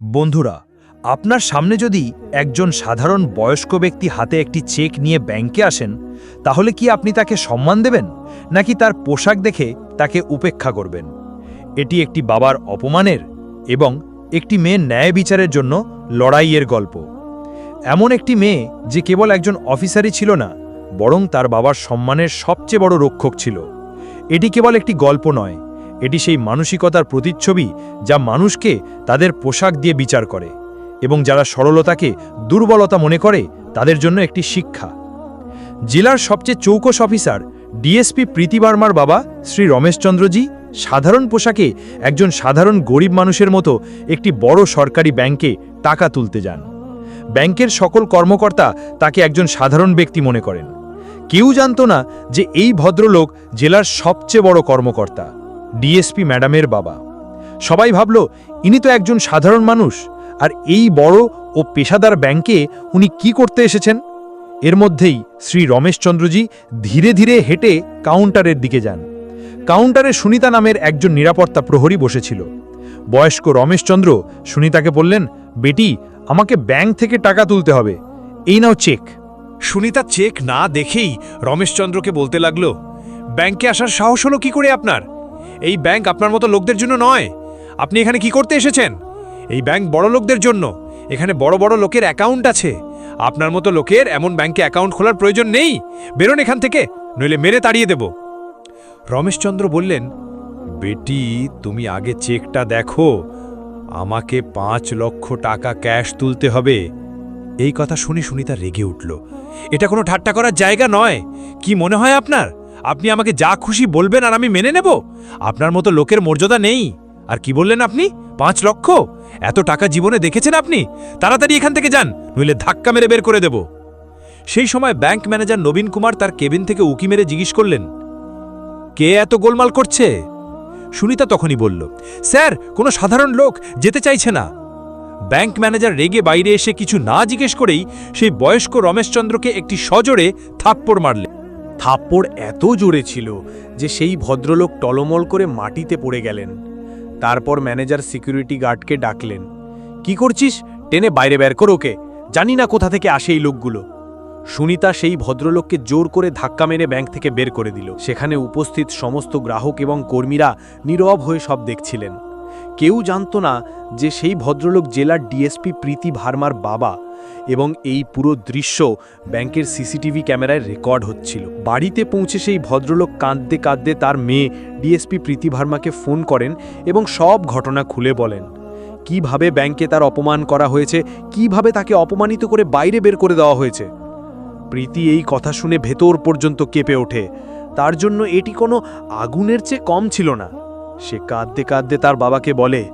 বন্ধুরা, আপনার সামনে যদি একজন সাধারণ বয়স্ক ব্যক্তি হাতে একটি চেক নিয়ে ব্যাংকে আসেন, তাহলে কি আপনি তাকে সম্মান দেবেন, নাকি তার পোশাক দেখে তাকে উপেক্ষা করবেন? এটি একটি বাবার অপমানের এবং একটি মেয়ের ন্যায় বিচারের জন্য লড়াইয়ের গল্প। এমন একটি মেয়ে যে কেবল একজন অফিসারই ছিল না, বরং তার বাবার সম্মানের সবচেয়ে বড় রক্ষক ছিল। এটি কেবল একটি গল্প নয় এটি সেই মানসিকতার প্রতিচ্ছবি যা মানুষকে তাদের পোশাক দিয়ে বিচার করে এবং যারা সরলতাকে দুর্বলতা মনে করে তাদের জন্য একটি শিক্ষা। জেলার সবচেয়ে চৌকস অফিসার ডিএসপি প্রীতি বার্মার বাবা শ্রী রমেশচন্দ্রজি সাধারণ পোশাকে একজন সাধারণ গরিব মানুষের মতো একটি বড় সরকারি ব্যাংকে টাকা তুলতে যান। ব্যাংকের সকল কর্মকর্তা তাকে একজন সাধারণ ব্যক্তি মনে করেন। কেউ জানত না যে এই ভদ্রলোক জেলার সবচেয়ে বড় কর্মকর্তা। ডিএসপি ম্যাডামের বাবা। সবাই ভাবল, ইনি তো একজন সাধারণ মানুষ, আর এই বড় ও পেশাদার ব্যাংকে উনি কি করতে এসেছেন? এর মধ্যেই শ্রী রমেশচন্দ্রজি ধীরে ধীরে হেঁটে কাউন্টারের দিকে যান। কাউন্টারে সুনিতা নামের একজন নিরাপত্তা প্রহরী বসেছিল। বয়স্ক রমেশচন্দ্র সুনিতাকে বললেন, বেটি, আমাকে ব্যাংক থেকে টাকা তুলতে হবে। এই নাও চেক। সুনিতা চেক না দেখেই রমেশচন্দ্রকে বলতে লাগল, ব্যাংকে আসার সাহস হলো কি করে আপনার? এই ব্যাংক আপনার মতো লোকদের জন্য নয়। আপনি এখানে কি করতে এসেছেন? এই ব্যাংক বড় লোকদের জন্য। এখানে বড় বড় লোকের অ্যাকাউন্ট আছে। আপনার মতো লোকের এমন ব্যাংকে অ্যাকাউন্ট খোলার প্রয়োজন নেই। বেরোন এখান থেকে, নইলে মেরে তাড়িয়ে দেব। রমেশচন্দ্র বললেন, বেটি, তুমি আগে চেকটা দেখো। আমাকে পাঁচ লক্ষ টাকা ক্যাশ তুলতে হবে। এই কথা শুনে সুনিতা রেগে উঠল। এটা কোনো ঠাট্টা করার জায়গা নয়। কি মনে হয় আপনার? আপনি আমাকে যা খুশি বলবেন আর আমি মেনে নেব। আপনার মতো লোকের মর্যাদা নেই। আর কি বললেন আপনি? পাঁচ লক্ষ? এত টাকা জীবনে দেখেছেন আপনি? তাড়াতাড়ি এখান থেকে যান, নইলে ধাক্কা মেরে বের করে দেব। সেই সময় ব্যাংক ম্যানেজার নবীন কুমার তার কেবিন থেকে উকি মেরে জিজ্ঞেস করলেন, কে এত গোলমাল করছে? সুনিতা তখনই বলল, স্যার, কোনো সাধারণ লোক যেতে চাইছে না। ব্যাংক ম্যানেজার রেগে বাইরে এসে কিছু না জিজ্ঞেস করেই সেই বয়স্ক রমেশচন্দ্রকে একটি সজোরে থাপ্পড় মারলেন। থাপ্পড় এত জোরে ছিল যে সেই ভদ্রলোক টলমল করে মাটিতে পড়ে গেলেন। তারপর ম্যানেজার সিকিউরিটি গার্ডকে ডাকলেন, কি করছিস? টেনে বাইরে বের কর ওকে। জানি না কোথা থেকে আসে এই লোকগুলো। সুনিতা সেই ভদ্রলোককে জোর করে ধাক্কা মেরে ব্যাংক থেকে বের করে দিল। সেখানে উপস্থিত সমস্ত গ্রাহক এবং কর্মীরা নীরব হয়ে সব দেখছিলেন। কেউ জানত না যে সেই ভদ্রলোক জেলার ডিএসপি প্রীতি ভার্মার বাবা এবং এই পুরো দৃশ্য ব্যাংকের সিসিটিভি ক্যামেরায় রেকর্ড হচ্ছিল। বাড়িতে পৌঁছে সেই ভদ্রলোক কাঁদতে কাঁদতে তার মেয়ে ডিএসপি প্রীতি ভার্মাকে ফোন করেন এবং সব ঘটনা খুলে বলেন। কীভাবে ব্যাংকে তার অপমান করা হয়েছে? কীভাবে তাকে অপমানিত করে বাইরে বের করে দেওয়া হয়েছে? প্রীতি এই কথা শুনে ভেতর পর্যন্ত কেঁপে ওঠে। তার জন্য এটি কোনো আগুনের চেয়ে কম ছিল না। সে কাঁদতে কাঁদতে তার বাবাকে বলে,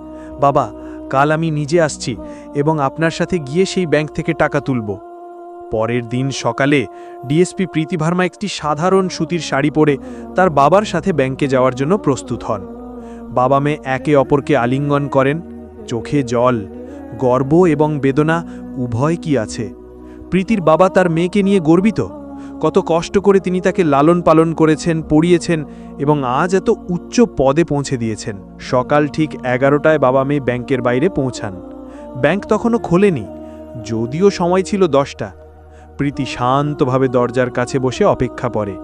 বাবা কাল আমি নিজে আসছি এবং আপনার সাথে গিয়ে সেই ব্যাংক থেকে টাকা তুলব। পরের দিন সকালে ডিএসপি প্রীতি ভার্মা একটি সাধারণ সুতির শাড়ি পরে তার বাবার সাথে ব্যাংকে যাওয়ার জন্য প্রস্তুত হন। বাবা মেয়ে একে অপরকে আলিঙ্গন করেন। চোখে জল, গর্ব এবং বেদনা উভয় কি আছে? প্রীতির বাবা তার মেয়েকে নিয়ে গর্বিত? কত কষ্ট করে তিনি তাকে লালন পালন করেছেন, পড়িয়েছেন এবং আজ এত উচ্চ পদে পৌঁছে দিয়েছেন। সকাল ঠিক এগারোটায় বাবা মেয়ে ব্যাংকের বাইরে পৌঁছান। ব্যাংক তখনও খোলেনি, যদিও সময় ছিল দশটা। প্রীতি শান্তভাবে দরজার কাছে বসে অপেক্ষা করে।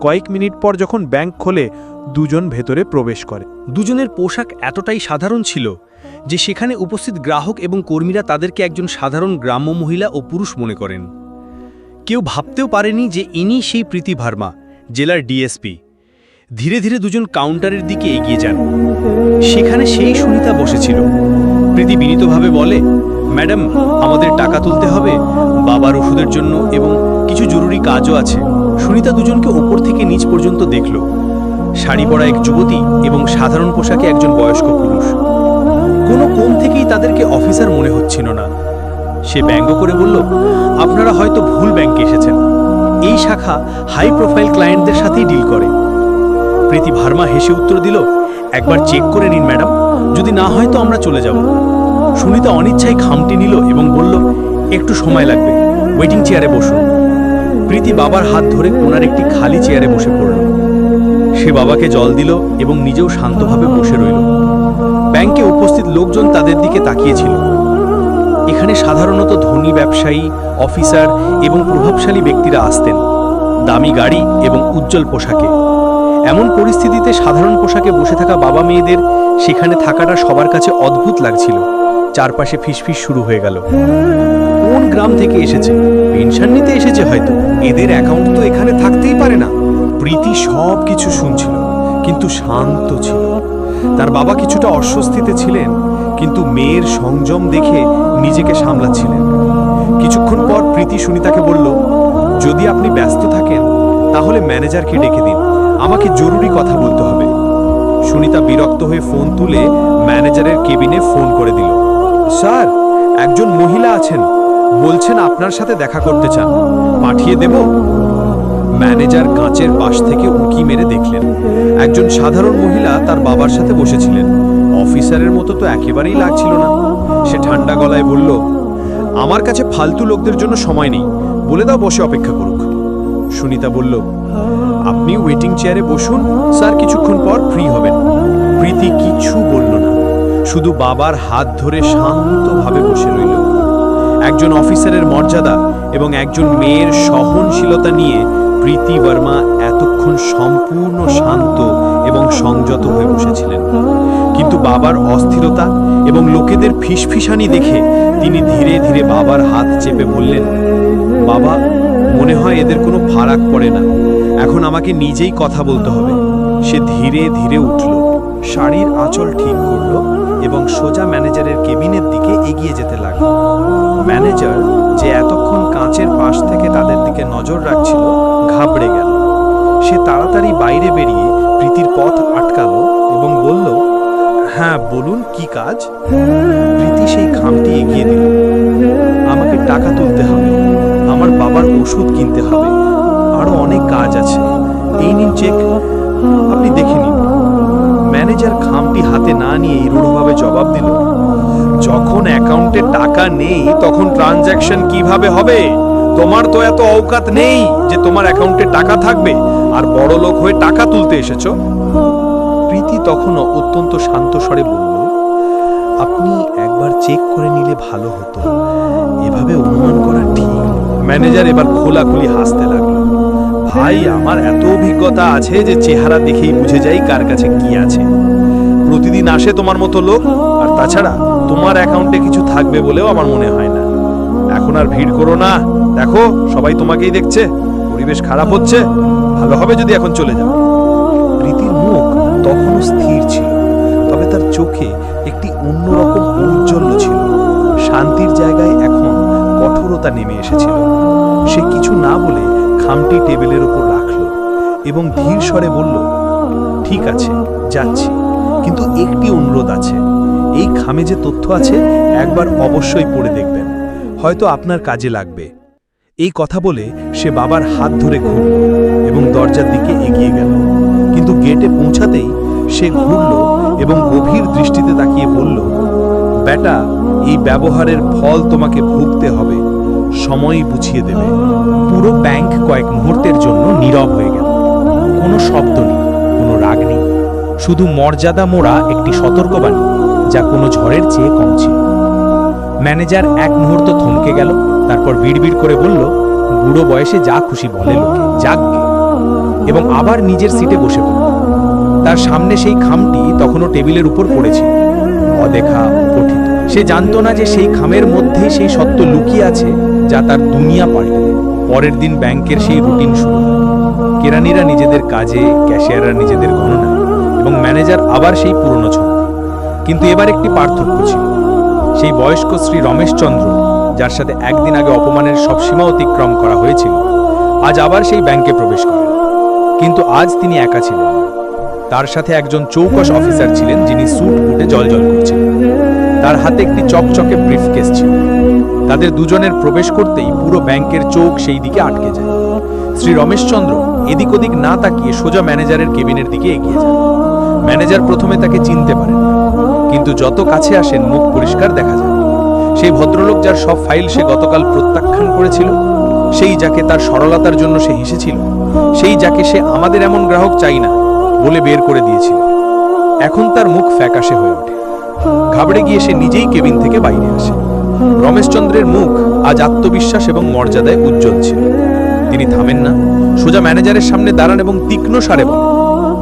কয়েক মিনিট পর যখন ব্যাংক খোলে, দুজন ভেতরে প্রবেশ করে। দুজনের পোশাক এতটাই সাধারণ ছিল যে সেখানে উপস্থিত গ্রাহক এবং কর্মীরা তাদেরকে একজন সাধারণ গ্রাম্য মহিলা ও পুরুষ মনে করেন। কেউ ভাবতেও পারেনি যে ইনি সেই প্রীতি ভার্মা, জেলার ডিএসপি। ধীরে ধীরে দুজন কাউন্টারের দিকে এগিয়ে যান। সেখানে সেই সুনিতা বসেছিল। প্রীতি বিনীতভাবে বলে, ম্যাডাম, আমাদের টাকা তুলতে হবে, বাবার ওষুধের জন্য এবং কিছু জরুরি কাজও আছে। সুনিতা দুজনকে ওপর থেকে নিচ পর্যন্ত দেখল। শাড়ি পরা এক যুবতী এবং সাধারণ পোশাকে একজন বয়স্ক পুরুষ। কোনো কোণ থেকেই তাদেরকে অফিসার মনে হচ্ছিল না। সে ব্যঙ্গ করে বলল, আপনারা হয়তো ভুল ব্যাংকে এসেছেন। এই শাখা হাই প্রোফাইল ক্লায়েন্টদের সাথেই ডিল করে প্রীতি ভার্মা হেসে উত্তর দিল, একবার চেক করে নিন ম্যাডাম যদি না হয় তো আমরা চলে যাব সুনিতা অনিচ্ছায় খামটি নিল এবং বলল, একটু সময় লাগবে। ওয়েটিং চেয়ারে বসুন প্রীতি বাবার হাত ধরে কোনার একটি খালি চেয়ারে বসে পড়ল। সে বাবাকে জল দিল এবং নিজেও শান্তভাবে বসে রইল। ব্যাংকে উপস্থিত লোকজন তাদের দিকে তাকিয়েছিল। এখানে সাধারণত ধনী ব্যবসায়ী, অফিসার এবং প্রভাবশালী ব্যক্তিরা আসতেন, দামি গাড়ি এবং উজ্জ্বল পোশাকে। এমন পরিস্থিতিতে সাধারণ পোশাকে বসে থাকা বাবা মেয়েদের সেখানে থাকাটা সবার কাছে অদ্ভুত লাগছিল। চারপাশে ফিসফিস শুরু হয়ে গেল। কোন গ্রাম থেকে এসেছে? পেনশন নিতে এসেছে হয়তো। এদের অ্যাকাউন্ট তো এখানে থাকতেই পারে না। প্রীতি সব কিছু শুনছিল, কিন্তু শান্ত ছিল। তার বাবা কিছুটা অস্বস্তিতে ছিলেন কিন্তু মেয়ের সংযম দেখে নিজেকে সামলাচ্ছিলেন। কিছুক্ষণ পর প্রীতি সুনিতাকে বলল, যদি আপনি ব্যস্ত থাকেন, তাহলে ম্যানেজারকে ডেকে দিন। আমাকে জরুরি কথা বলতে হবে। সুনিতা বিরক্ত হয়ে ফোন তুলে ম্যানেজারের কেবিনে ফোন করে দিল, স্যার, একজন মহিলা আছেন। বলছেন আপনার সাথে দেখা করতে চান। পাঠিয়ে দেব? ম্যানেজার কাঁচের পাশ থেকে উঁকি মেরে দেখলেন, একজন সাধারণ মহিলা তার বাবার সাথে বসেছিলেন। অফিসারের মতো তো একেবারেই লাগছিল না। সে ঠান্ডা গলায় বলল, আমার কাছে ফালতু লোকদের জন্য সময় নেই, বলে দাও বসে অপেক্ষা করুক। সুনিতা বলল, আপনি ওয়েটিং চেয়ারে বসুন, স্যার কিছুক্ষণ পর ফ্রি হবেন। প্রীতি কিচ্ছু বলল না, শুধু বাবার হাত ধরে শান্তভাবে বসে রইল। একজন অফিসারের মর্যাদা এবং একজন মেয়ের সহনশীলতা নিয়ে প্রীতি বর্মা এতক্ষণ সম্পূর্ণ শান্ত এবং সংযত হয়ে বসেছিলেন। কিন্তু বাবার অস্থিরতা এবং লোকেদের ফিসফিসানি দেখে তিনি ধীরে ধীরে বাবার হাত চেপে বললেন বাবা মনে হয় এদের কোনো ফারাক পড়ে না। এখন আমাকে নিজেই কথা বলতে হবে। সে ধীরে ধীরে উঠল। শাড়ির আঁচল ঠিক করল এবং সোজা ম্যানেজারের কেবিনের দিকে এগিয়ে যেতে লাগল। ম্যানেজার যে এতক্ষণ কাঁচের পাশ থেকে তাদের দিকে নজর রাখছিল ঘাবড়ে গেল। সে তাড়াতাড়ি বাইরে বেরিয়ে প্রীতির পথ আটকালো এবং বলল হ্যাঁ বলুন কি কাজ? প্রীতি সেই খামটি এগিয়ে দিল। আমাকে টাকা তুলতে হবে। আমার বাবার ওষুধ কিনতে হবে। আরও অনেক কাজ আছে। এই নিন চেক। আপনি দেখে নিন। ম্যানেজার খামটি হাতে না নিয়ে রূঢ়ভাবে জবাব দিল, যখন অ্যাকাউন্টে টাকা নেই, তখন ট্রানজ্যাকশন কীভাবে হবে? তোমার তো এত অওকাত নেই যে তোমার অ্যাকাউন্টে টাকা থাকবে। আর বড় লোক হয়ে টাকা তুলতে এসেছ। তখনও অত্যন্ত শান্ত স্বরে বলল, আপনি একবার চেক করে নিলে ভালো হতো। এভাবে অনুমান করা ঠিক ম্যানেজার এবার খোলাখুলি হাসতে লাগল। ভাই, আমার এত অভিজ্ঞতা আছে যে চেহারা দেখেই বুঝে যাই কার কাছে কি আছে। প্রতিদিন আসে তোমার মতো লোক, আর তাছাড়া তোমার অ্যাকাউন্টে কিছু থাকবে বলেও আমার মনে হয় না। এখন আর ভিড় করো না। দেখো, সবাই তোমাকেই দেখছে, পরিবেশ খারাপ হচ্ছে। ভালো হবে যদি এখন চলে যাও। স্থির ছিল, তবে তার চোখে একটি অন্যরকম ঔজ্জ্বল্য ছিল। শান্তির জায়গায় এখন কঠোরতা নেমে এসেছিল। সে কিছু না বলে খামটি টেবিলের উপর রাখল এবং ধীর স্বরে বলল, ঠিক আছে, যাচ্ছি। কিন্তু একটি অনুরোধ আছে। এই খামে যে তথ্য আছে একবার অবশ্যই পড়ে দেখবেন। হয়তো আপনার কাজে লাগবে। এই কথা বলে সে বাবার হাত ধরে ঘুরল এবং দরজার দিকে এগিয়ে গেল। কিন্তু গেটে পৌঁছাতেই সে ঘুরল এবং গভীর দৃষ্টিতে তাকিয়ে বলল, বেটা, এই ব্যবহারের ফল তোমাকে ভুগতে হবে। সময়ই বুঝিয়ে দেবে। পুরো ব্যাংক কয়েক মুহূর্তের জন্য নীরব হয়ে গেল। কোনো শব্দ নেই, কোনো রাগ নেই। শুধু মর্যাদা মোড়া একটি সতর্কবাণী, যা কোনো ঝড়ের চেয়ে কম ছিল। ম্যানেজার এক মুহূর্ত থমকে গেল, তারপর বিড়বিড় করে বলল, বুড়ো বয়সে যা খুশি বলে লোকে যাকগে এবং আবার নিজের সিটে বসে পড়ল। তার সামনে সেই খামটি তখনও টেবিলের উপর পড়েছিল অদেখা পঠিত। সে জানতো না যে সেই খামের মধ্যে সেই সত্য লুকিয়ে আছে যা তার দুনিয়া পাল্টে পরের দিন ব্যাংকের সেই রুটিন শুরু হয়। কেরানিরা নিজেদের কাজে, ক্যাশিয়াররা নিজেদের গণনা এবং ম্যানেজার আবার সেই পুরনো ছক কিন্তু এবার একটি পার্থক্য ছিল। সেই বয়স্ক শ্রী রমেশচন্দ্র, যার সাথে একদিন আগে অপমানের সব সীমা অতিক্রম করা হয়েছিল, আজ আবার সেই ব্যাংকে প্রবেশ করেন। কিন্তু আজ তিনি একা ছিলেন। তার সাথে একজন চৌকস অফিসার ছিলেন যিনি স্যুট বুটে জলজল করছিলেন তার হাতে একটি চকচকে ব্রিফকেস ছিল। তাদের দুজনের প্রবেশ করতেই পুরো ব্যাংকের চোখ সেই দিকে আটকে যায়। শ্রী রমেশচন্দ্র এদিক ওদিক না তাকিয়ে সোজা ম্যানেজারের কেবিনের দিকে এগিয়ে যান ম্যানেজার প্রথমে তাকে চিনতে পারেন কিন্তু যত কাছে আসেন মুখ পরিষ্কার দেখা যায়। সেই ভদ্রলোক যার সব ফাইল সে গতকাল প্রত্যাখ্যান করেছিল, সেই যাকে তার সরলতার জন্য সে হেসেছিল, সেই যাকে সে আমাদের এমন গ্রাহক চাই না বলে বের করে দিয়েছিল। এখন তার মুখ ফ্যাকাশে হয়ে ওঠে। ঘাবড়ে গিয়ে সে নিজেই কেবিন থেকে বাইরে আসে। রমেশচন্দ্রের মুখ আজ আত্মবিশ্বাস এবং মর্যাদায় উজ্জ্বল ছিল। তিনি থামেন না। সোজা ম্যানেজারের সামনে দাঁড়ান এবং তীক্ষ্ণ সারে বলেন,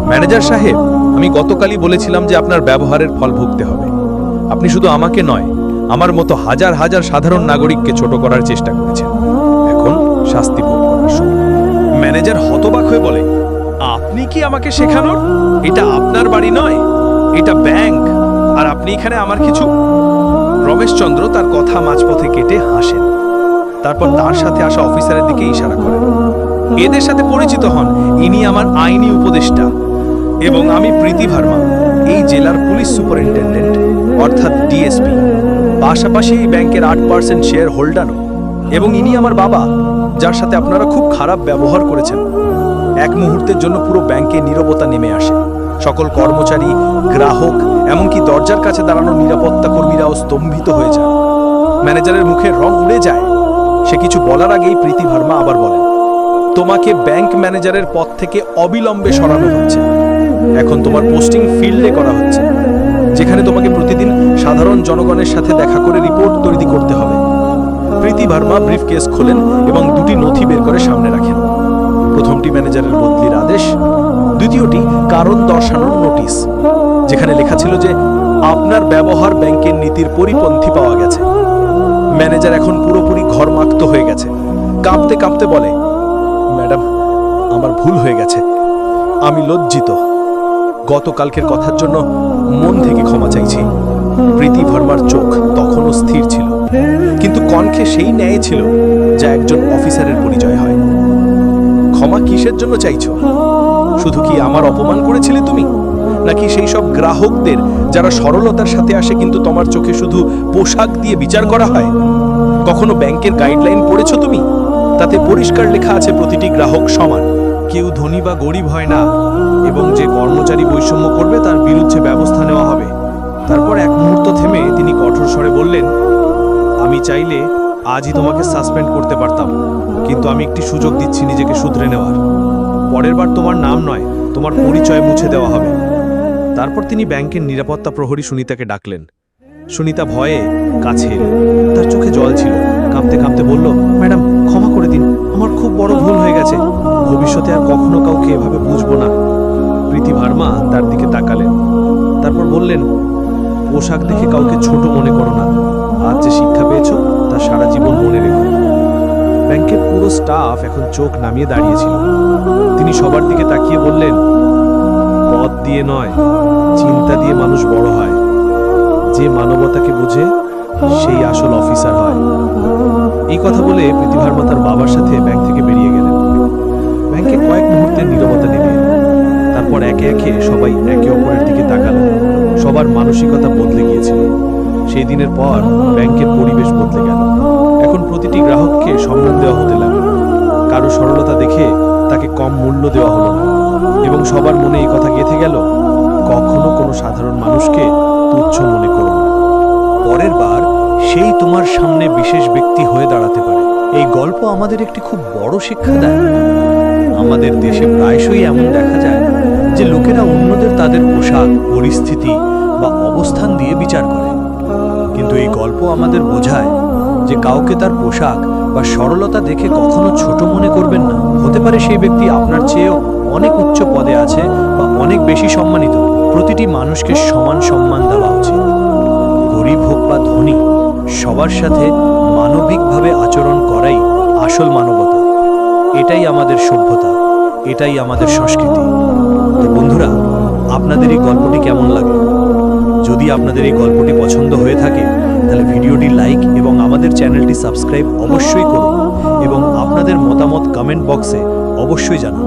ম্যানেজার সাহেব, আমি গতকালই বলেছিলাম যে আপনার ব্যবহারের ফল ভুগতে হবে। আপনি শুধু আমাকে নয়, আমার মতো হাজার হাজার সাধারণ নাগরিককে ছোট করার চেষ্টা করেছেন। এখন শাস্তি ভোগ করার সময়। ম্যানেজার হতবাক হয়ে বলে আপনি কি আমাকে শেখানোর? এটা আপনার বাড়ি নয়, এটা ব্যাংক। আর আপনি এখানে আমার কিছু? রমেশচন্দ্র তার কথা মাঝপথে কেটে হাসেন। তারপর তার সাথে আসা অফিসারের দিকে ইশারা করেন। এদের সাথে পরিচিত হন ইনি আমার আইনি উপদেষ্টা এবং আমি প্রীতি ভার্মা, এই জেলার পুলিশ সুপারিনটেন্ডেন্ট, অর্থাৎ ডিএসপি। পাশাপাশি এই ব্যাংকের আট পার্সেন্ট শেয়ার হোল্ডারও এবং ইনি আমার বাবা, যার সাথে আপনারা খুব খারাপ ব্যবহার করেছেন। এক মুহূর্তের জন্য পুরো ব্যাংকে নীরবতা নেমে আসে। সকল কর্মচারী, গ্রাহক, এমনকি দরজার কাছে দাঁড়ানো নিরাপত্তা কর্মীরাও স্তম্ভিত হয়ে যায়। ম্যানেজারের মুখে রং উড়ে যায়। সে কিছু বলার আগেই প্রীতি ভার্মা আবার বলেন তোমাকে ব্যাংক ম্যানেজারের পদ থেকে অবিলম্বে সরানো হচ্ছে। এখন তোমার পোস্টিং ফিল্ডে করা হচ্ছে, যেখানে তোমাকে প্রতিদিন সাধারণ জনগণের সাথে দেখা করে রিপোর্ট তৈরি করতে হবে। প্রীতি ভার্মা ব্রিফ কেস খোলেন এবং দুটি নথি বের করে সামনে রাখেন। প্রথমটি ম্যানেজারের বদলির আদেশ, দ্বিতীয়টি কারণ দর্শানোর নোটিশ, যেখানে লেখা ছিল যে আপনার ব্যবহার ব্যাংকের নীতির পরিপন্থী পাওয়া গেছে। ম্যানেজার এখন পুরোপুরি ঘরমাক্ত হয়ে গেছে। কাঁপতে কাঁপতে বলে, ম্যাডাম, আমার ভুল হয়ে গেছে। আমি লজ্জিত। গতকালকের কথার জন্য মন থেকে ক্ষমা চাইছি। প্রীতি ভার্মার চোখ তখনও স্থির ছিল। কিন্তু কণ্ঠে সেই ন্যায় ছিল যা একজন অফিসারের পরিচয় হয়। ক্ষমা কিসের জন্য চাইছো? শুধু কি আমার অপমান করেছিলে তুমি? নাকি সেই সব গ্রাহকদের যারা সরলতার সাথে আসে কিন্তু তোমার চোখে শুধু পোশাক দিয়ে বিচার করা হয়? কখনো ব্যাংকের গাইডলাইন পড়েছো তুমি? তাতে পরিষ্কার লেখা আছে প্রতিটি গ্রাহক সমান। কেউ ধনী বা গরিব হয় না, এবং যে কর্মচারী বৈষম্য করবে তার বিরুদ্ধে ব্যবস্থা নেওয়া হবে। তারপর এক মুহূর্ত থেমে তিনি কঠোর স্বরে বললেন, আমি চাইলে আজই তোমাকে সাসপেন্ড করতে পারতাম। কিন্তু আমি একটি সুযোগ দিচ্ছি নিজেকে শুধরে নেওয়ার। পরের বার তোমার নাম নয়, তোমার পরিচয় মুছে দেওয়া হবে। তারপর তিনি ব্যাংকের নিরাপত্তা প্রহরী সুনিতাকে ডাকলেন। সুনিতা ভয়ে কাছে তার চোখে জল ছিল। কাঁপতে কাঁপতে বলল, ম্যাডাম, ক্ষমা করে দিন। আমার খুব বড় ভুল হয়ে গেছে। ভবিষ্যতে আর কখনো কাউকে এভাবে বুঝব না। প্রীতি ভার্মা তার দিকে তাকালেন। তারপর বললেন, পোশাক দেখে কাউকে ছোট মনে করো না। আজ যে শিক্ষা পেয়েছ তা সারা জীবন মনে রেখো ব্যাংকের পুরো স্টাফ এখন চোখ নামিয়ে দাঁড়িয়েছিল। তিনি সবার দিকে তাকিয়ে বললেন, পথ দিয়ে নয়, চিন্তা দিয়ে মানুষ বড় হয়। যে মানবতাকে বুঝে, সেই আসল অফিসার হয়। এই কথা বলে প্রীতিভার্মা তার বাবার সাথে ব্যাংক থেকে বেরিয়ে গেলেন। ব্যাংকে কয়েক মুহূর্তের নীরবতা নেমে তারপর একে একে সবাই একে অপরের দিকে তাকালো। সবার মানসিকতা বদলে গিয়েছিল। সেই দিনের পর ব্যাংকের পরিবেশ বদলে গেল। এখন প্রতিটি গ্রাহককে সম্মান দেওয়া হতে লাগল। কারও সরলতা দেখে তাকে কম মূল্য দেওয়া হলো না। এবং সবার মনে এই কথা গেঁথে গেল, কখনো কোনো সাধারণ মানুষকে তুচ্ছ মনে করো না। পরের বার সেই তোমার সামনে বিশেষ ব্যক্তি হয়ে দাঁড়াতে পারে। এই গল্প আমাদের একটি খুব বড় শিক্ষা দেয়। আমাদের দেশে প্রায়শই এমন দেখা যায় যে লোকেরা অন্যদের তাদের পোশাক, পরিস্থিতি বা অবস্থান দিয়ে বিচার করে। কিন্তু এই গল্প আমাদের বোঝায় যে কাউকে তার পোশাক বা সরলতা দেখে কখনো ছোট মনে করবেন না। হতে পারে সেই ব্যক্তি আপনার চেয়েও অনেক উচ্চ পদে আছে বা অনেক বেশি সম্মানিত। প্রতিটি মানুষকে সমান সম্মান দেওয়া উচিত। গরিব হোক বা ধনী, সবার সাথে মানবিকভাবে আচরণ করাই আসল মানবতা। এটাই আমাদের সভ্যতা, এটাই আমাদের সংস্কৃতি। তো বন্ধুরা, আপনাদের এই গল্পটি কেমন লাগল যদি আপনাদের এই গল্পটি পছন্দ হয়ে থাকে, তাহলে ভিডিওটি লাইক এবং আমাদের চ্যানেলটি সাবস্ক্রাইব অবশ্যই করুন এবং আপনাদের মতামত কমেন্ট বক্সে অবশ্যই জানান।